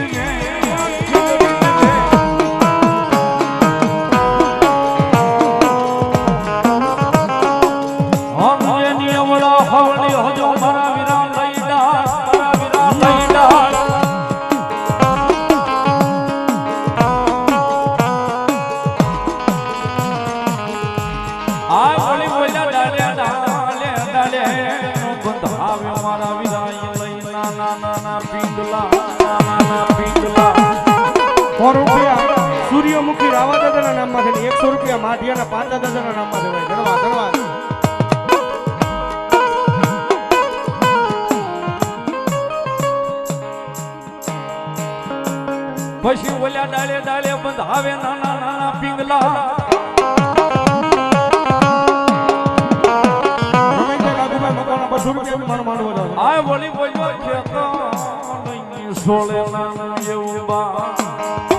આ સો રૂપિયા સૂર્યમુખી રાવા દાદાના નામમાં છે એકસો પછી બોલ્યા ડાલે ડાલે બંધાવે નાના નાના પીંગલા રમેશભાઈ રાઘુભાઈ બોલ્યો છે તો સોળે નાના એવું બા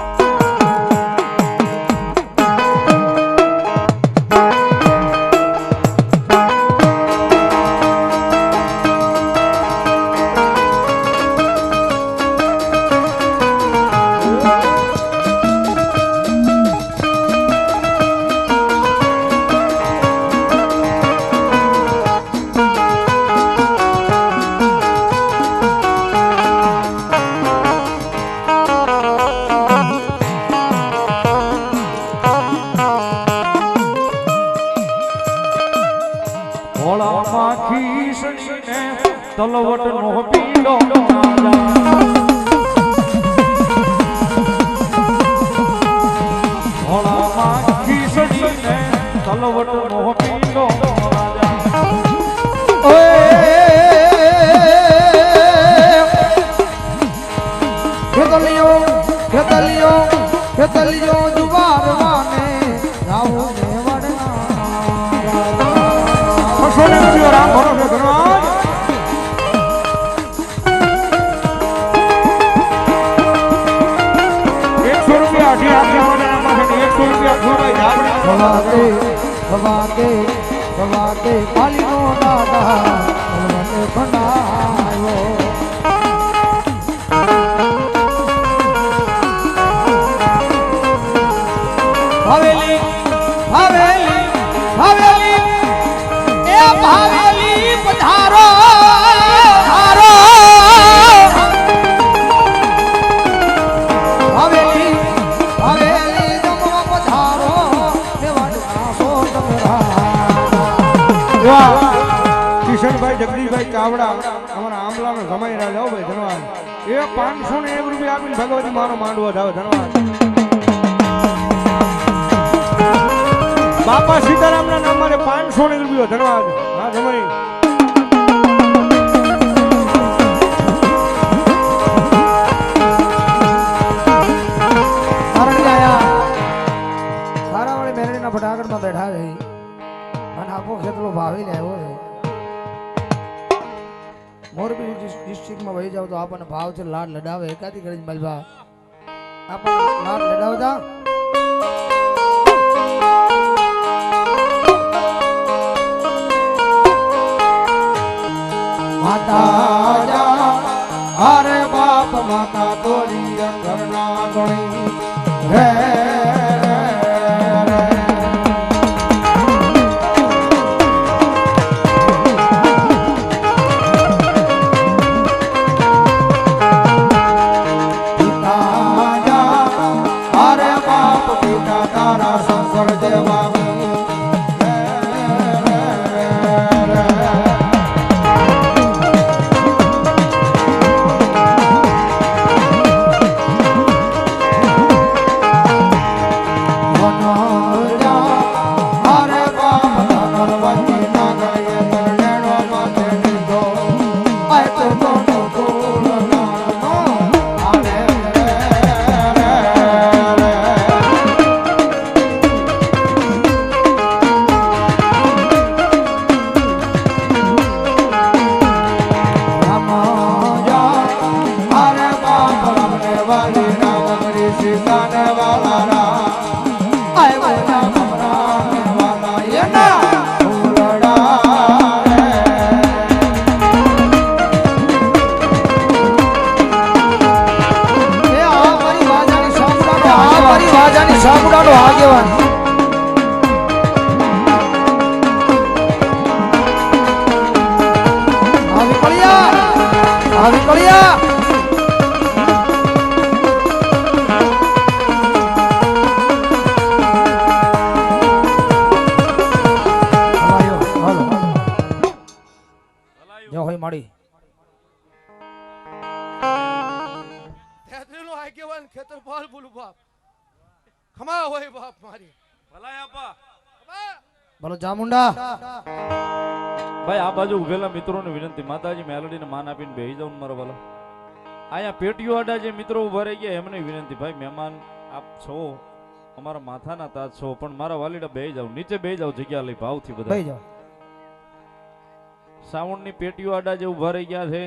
હો ભાઈ ધનવાદ એ પાંચસો ને એક રૂપિયા આપીને ભગવતી મારો માંડવો જાવ ધનવાદ બાપા સીતારામના નામ મારે પાંચસો ને રૂપિયો ધન્યવાદ હા ધમરી મેરડીના ફટાકડમાં બેઠા રહી અને આખો ખેતલો ભાવી લેવો છે. મોરબી ડિસ્ટ્રિક્ટમાં વહી જાવ તો આપણને ભાવ છે લાડ લડાવે. એકાદી કરી મલભા આપણને લાડ લડાવતા? માતા અરે માડી તેત્રીનો આગેવાન ખેતર પાલ બોલું બાપ. ખમા હોય બાપ મારી. ભલાય આપા. બોલો ચામુંડા ભાઈ આ બાજુ ઉભેલા મિત્રોને વિનંતી માતાજી મેલડીને માન આપીને બેહી જાવ મારો ભલો અહીંયા પેટીઓ આડા જે મિત્રો ઊભા રહી ગયા એમને વિનંતી ભાઈ મહેમાન આપ છો અમારા માથાના તાજ છો પણ મારા વાલીડા બેહી જાવ નીચે બેહી જાવ જગ્યા લઈ ભાવથી બધા. ભાઈ જાઓ. સાવણની પેટીઓ આડા જે ઊભા રહી ગયા છે,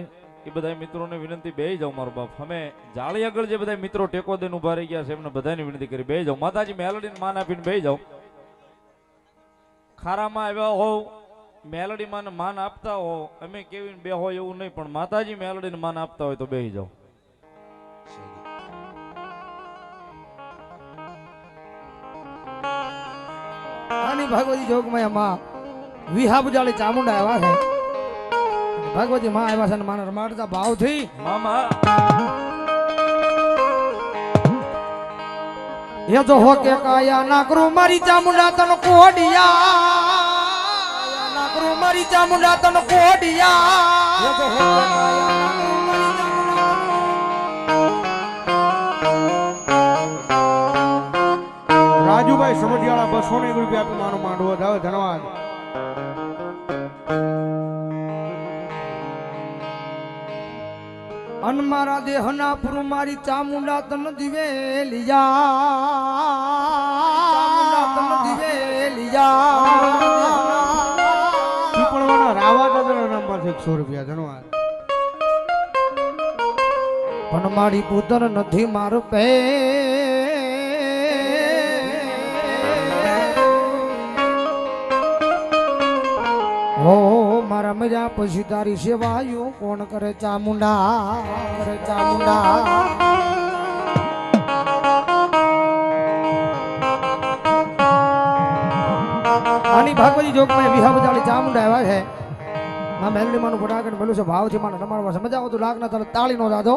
એ બધા મિત્રોને વિનંતી બે જાવ મારો બાપ. અમે જાળી આગળ જે બધા મિત્રો ટેકો દઈને ઊભા રહી ગયા છે, એમને બધાની વિનંતી કરી બે જાવ માતાજી, મેલડીને માન આપીને બે જાવ ખારામાં આવ્યા હોવ મેલડી માને આપતા હો, અમે કેવી બે હોય એવું નહીં, પણ માતાજી, મેલડીને માન આપતા હોય તો બેહી જાવ આની ભગવતી જોગમાં માં ચામુંડા આવ્યા છે. ભગવતી માં આવ્યા છે અને માને રમાડતા ભાવથી મામા. એ જો હો કે કાયા ના કરું મારી ચામુંડા તન કોડિયા. ના કરું મારી ચામુંડા તન કોડિયા. એ જો હો કાયા ના કરું મારી ચામુંડા રાજુભાઈ સમઢિયાળા બસો ને રૂપિયા આપી માનો માંડવો. ધન્યવાદ અન મારા દેહના પુર મારી ચામુંડા તન દિવે લિયા. તન દિવે લિયા રાવા નંબર નામમાંથી એકસો રૂપિયા ધન્યવાદ પણ મારી પુત્ર નથી મારો પે. હો. મારા મજા પછી તારી સેવાયું. કોણ કરે ચામુંડા કરે ચામુંડા આની ભાગવતી જોગમાં વિહા બજાડી ચામુંડા આવ્યા છે. માં મેલડી માનું ફટાકડ બોલું છે. ભાવ છે માને રમાડવા સમજાવો તો લાગના તને તાળી નો દાદો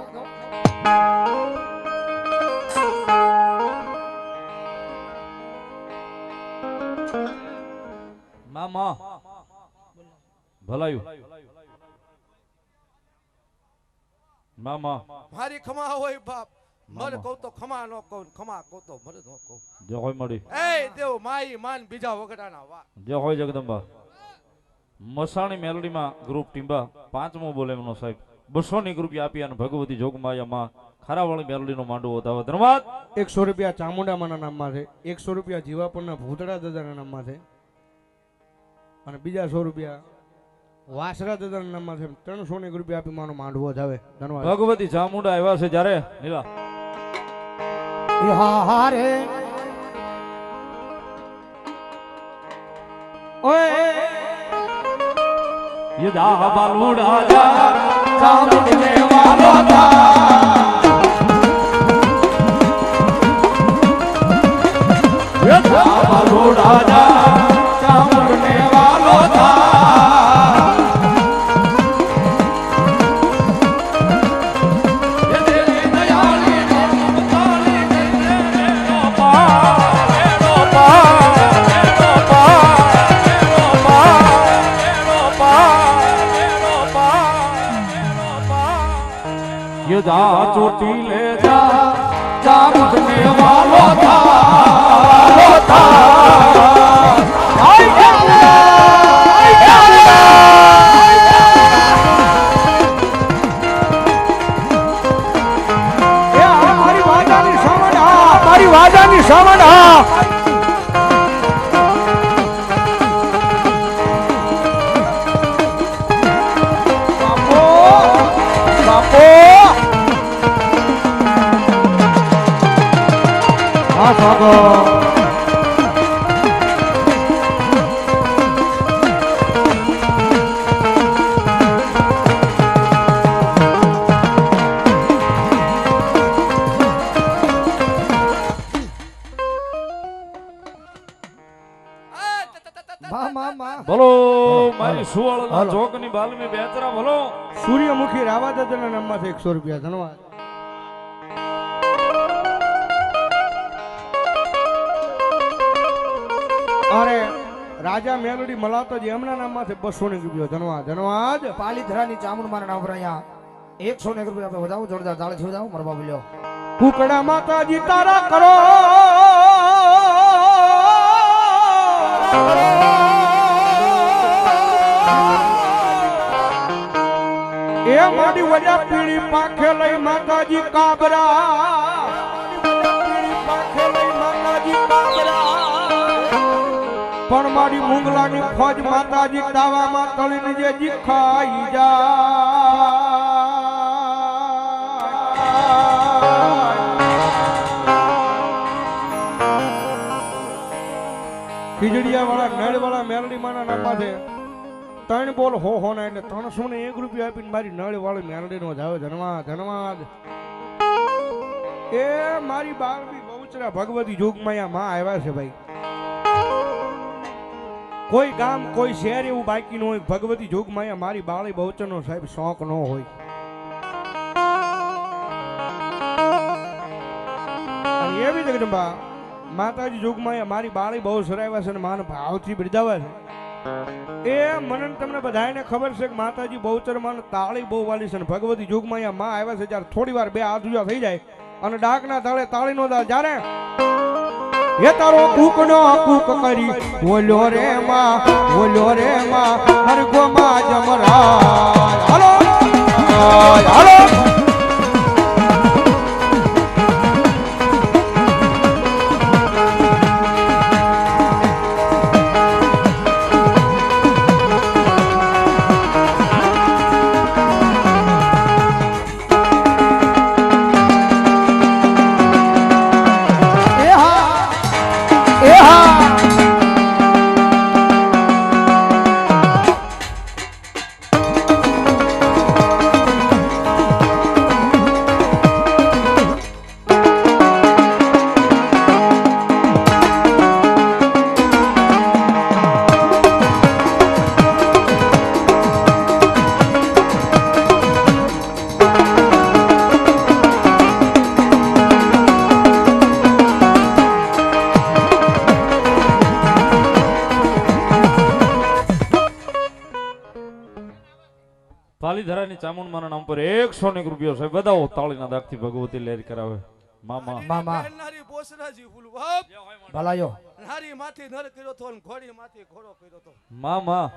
મામા. ભલાયું. મામા. મારી ખમા હોય બાપ. મને કહું તો ખમા નો કહું ખમા કહું તો મને નો કહું. જે હોય મળી. એ દેવ માઈ માન બીજા વગડાના વા જે હોય જગદંબા. મસાણી મેલડીમાં ગ્રુપ ટીમ્બા પાંચમો બોલે એમનો સાહેબ. બસો ની રૂપિયા આપી અને ભગવતી જોગમાયામાં ખારાવાળી મેલડીનો માંડવો વધાવો. ધન્યવાદ. એકસો રૂપિયા ચામુંડામાના નામમાં છે. એકસો રૂપિયા જીવાપુરના ભૂતળા દાદાના નામમાં છે. અને બીજા સો રૂપિયા વાસરા દાદાના નામમાં છે. ત્રણસો ને રૂપિયા આપી માનો માંડવો ધાવે ધન્યવાદ. ભગવતી ચામુંડા આવ્યા છે જ્યારે? નીલા. હારે ઓય. યદા બાલુડા જા ચામુંડને વાલો યદા બાલુડા જા. હાલો. ચોકની બાલમી બેતરા ભલો સૂર્યમુખી રાવા દાદાના નામમાંથી એકસો રૂપિયા ધન્યવાદ. અરે રાજા મેલડી મલાતજી એમના નામમાંથી બસો ને રૂપિયા ધન્યવાદ ધન્યવાદ. પાલીધરાની ચામુંડ મારા નામ પર અહીંયા એકસો ને એક રૂપિયા આપણે વધાવો જોરદાર તાળી થી વધાવો મારા બાબુ લ્યો કુકડા માતાજી તારા કરો. એ મારી વજા પીળી પાખે લઈ માતાજી કાબરા. પણ મારી મુંગલાની ફોજ માતાજી તાવામાં તળીને જે ખાઈ જા ખીજડીયા વાળા નળ વાળા મેરડી માના નામમાં છે ત્રણ બોલ હો હો ના એટલે ત્રણસો ને એક રૂપિયા આપીને મારી નળ વાળી મેરડી નો જાવે ધન્યવાદ ધનવાદ એ મારી બાળવી બહુચરા ભગવતી જોગમાયા માં આવ્યા છે ભાઈ. કોઈ ગામ, કોઈ શહેર એવું બાકી ન હોય. ભગવતી જોગમાયા મારી બાળી બહુચરનો સાહેબ શોખ ન હોય. એવી જગદંબા માતાજી જોગમાયા મારી બાળી બહુ સરાવ્યા છે અને માન ભાવથી બિરદાવ્યા છે. એ મને ને તમને બધાને ખબર છે કે માતાજી બહુચરમાં તાળી બહુ વાલી છે અને ભગવતી અહીંયા માં આવ્યા છે, જ્યારે થોડી વાર બે હાથ થઈ જાય અને ડાકના તાળે નો દાળ. જ્યારે એ તારો કૂક નો કૂક કરી, બોલ્યો રે માં, બોલ્યો રે માં હરગો માં જમરા હલો, હાલો. પાલીધરાની ચામુંડમાના નામ પર એકસો ને એક રૂપિયો છે બધાઓ તાળીના દાગથી ભગવતી લેર કરાવે. મામા. મામા. નારી બોસરાજી ફૂલ બાપ ભલાયો. નારી માથી નર કર્યો તો ને ઘોડી માથી ઘોડો કર્યો તો. મામા.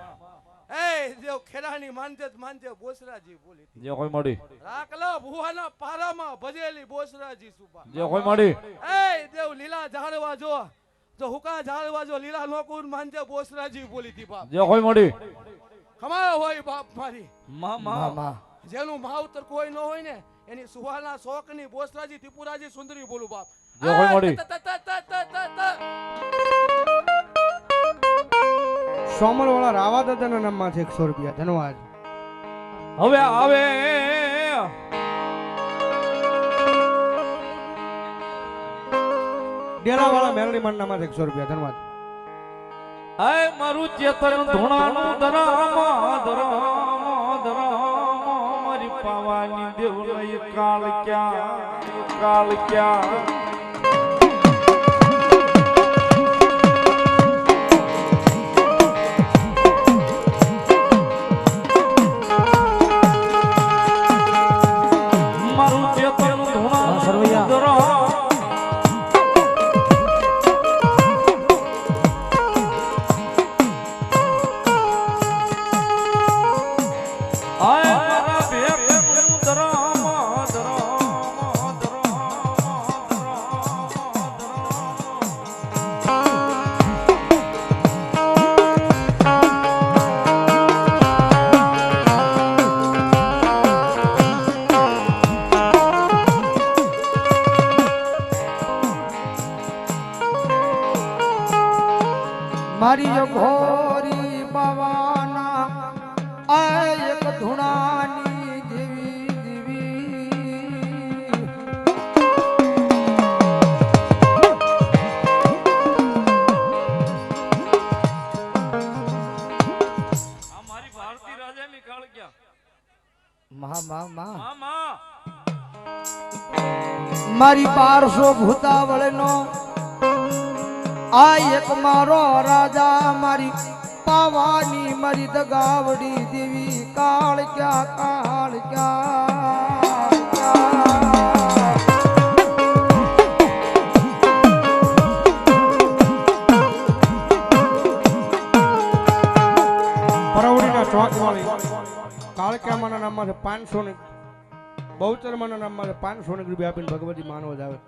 એ દેવ ખેરાની માનજે માનજે બોસરાજી બોલી જે કોઈ મળી. રાખલા ભુવાના પારામાં ભજેલી બોસરાજી સુપા જે કોઈ મળી. એ દેવ લીલા ઝાડવા જો જો હુકા ઝાડવા જો લીલા નોકુર માનજે બોસરાજી બોલી દીપા જે કોઈ મળી. ખમા હોય બાપ મારી મામા મામા જેનું માવતર કોઈ ન હોય ને એની સુહાના શોકની બોસરાજી ત્રિપુરાજી સુંદરી બોલું બાપ. જો. સોમલ વાળા રાવા દાદાના નામમાં છે એકસો રૂપિયા. ધન્યવાદ. હવે આવે. ડેરા વાળા મેલડી માના છે એકસો રૂપિયા. ધન્યવાદ. આય મારું ચેતન ધોણાનું ધરામ ધરામ ધરામ. મારી પાવાની દેવ કાળ ક્યાં કાળ ક્યાં? મારી જો ઘોરી પવાના આ એક ધૂણાની દેવી દેવી મારી પારસો ભૂતાવળ નો આ એક મારો રાજા મારી પાવાની મારી દગાવડી દેવી. કાળ ક્યાં, કાળ કાળક્યામાના નામમાંથી પાંચસો ને બહુચરમાના નામમાં પાંચસો ને રૂપિયા આપીને ભગવતી માનવ જ આવે